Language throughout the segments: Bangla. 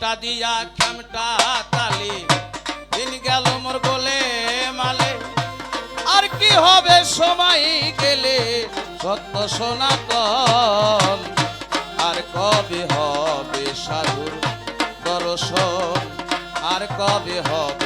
টা দিয়া খামটা তালি। দিন গেল মোর গোলে মালে। আর কি হবে সময় গেলে? সত্য সনাতন। আর কবে হবে সাধুর দর্শন? আর কবে হবে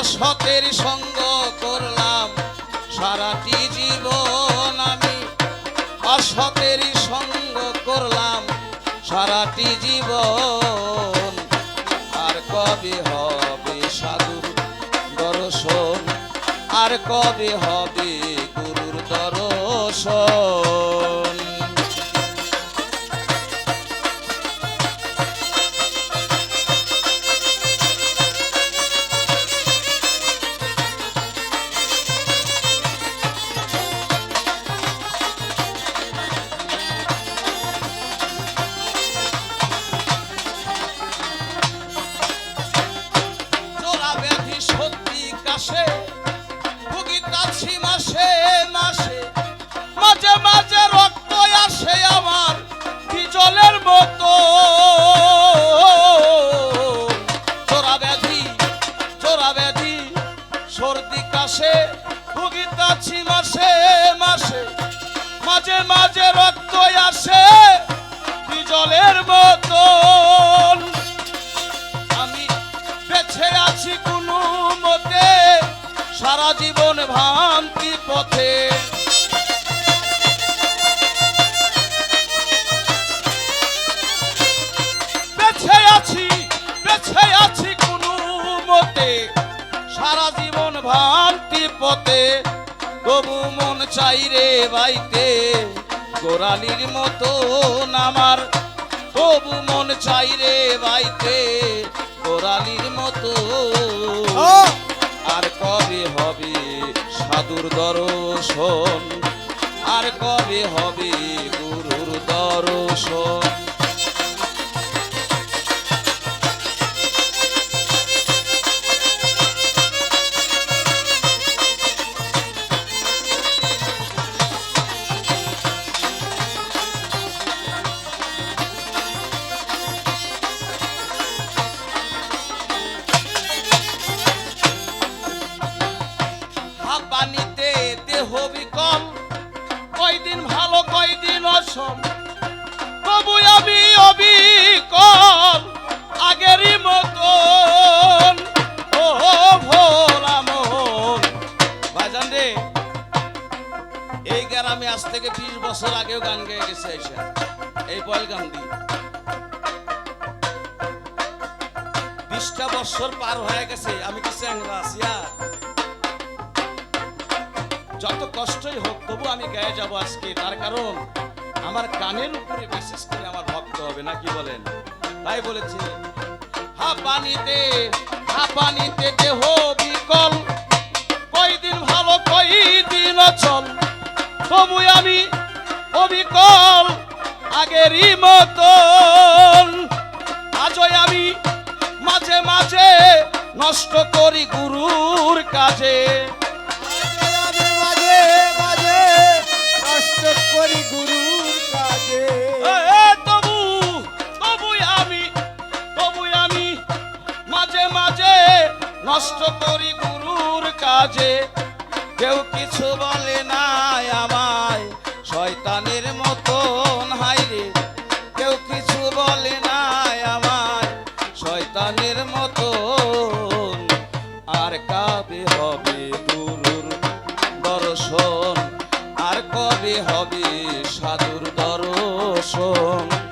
অসতের সঙ্গ করলাম। সারাটি জীবন আমি অসতের সঙ্গ করলাম। সারাটি জীবন আর কবে হবে সাধুর দর্শন? আর কবে হবে গুরুর দর্শন? ভুগিতাছি মাসে মাসে, মাঝে মাঝে রক্ত আসে আমার জলের মতো। জোড়া ব্যাধি জোড়া ব্যাধি, সর্দি কাশে ভুগিতাছি মাসে মাসে, মাঝে মাঝে রক্ত আসে জলের মতন আমি বেছে আছি মতে সারা জীবন ভ্রান্তি পথে। বেছে আছি বেছে আছি কোনো মতে। সারা জীবন ভ্রান্তি পথে, তবু মন চাই রে বাইতে। গোড়ালির মতো আমার তবু মন চাই রে বাইতে। গোড়ালির মতো সাধুর দর্শন। আর কবে হবে গুরুর দর্শন? বিশটা বছর পার হয়ে গেছে, আমি কি চ্যাংরা আর যত কষ্টই হোক, তবু আমি গায়ে যাব আজকে, তার কারণ আমার কানের উপরে বিশেষ করে আমার ভক্ত হবে, না কি বলেন? তাই বলেছে। হা পানিতে হা পানিতে দেহ বিকল, কয়দিন ভালো, কয়দিন চল তবু আমি অবিকল, আগেরই মতন নষ্ট করি গুরুর কাজে। নষ্ট করি গুরুর কাজে। তবু আমি আমি মাঝে মাঝে নষ্ট করি গুরুর কাজে। কেউ কিছু বলে না আমায় শয়তানের মতো হবে সাধুর দর্শন।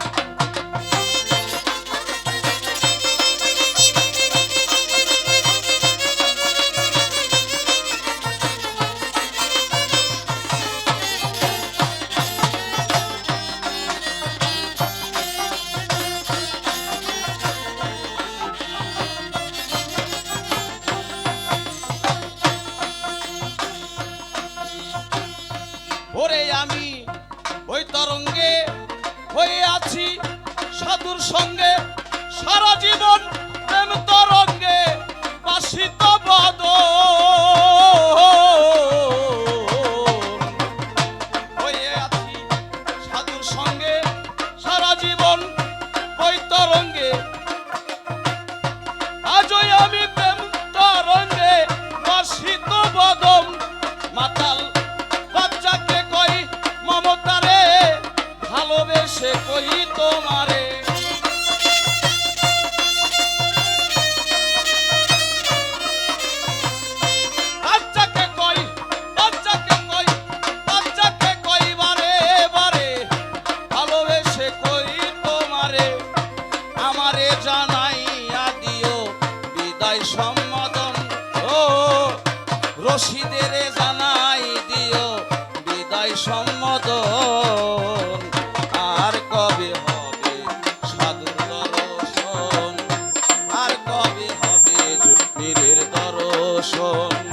ওরে আমি ওই তরঙ্গে হয়ে আছি সাধুর সঙ্গে। সারা জীবন প্রেম তরঙ্গে বাসিত বদল। রশিদের জানাই দিও বিদায় সম্মত। আর কবে হবে দর্শন? আর কবে হবে জুটিরের দর্শন?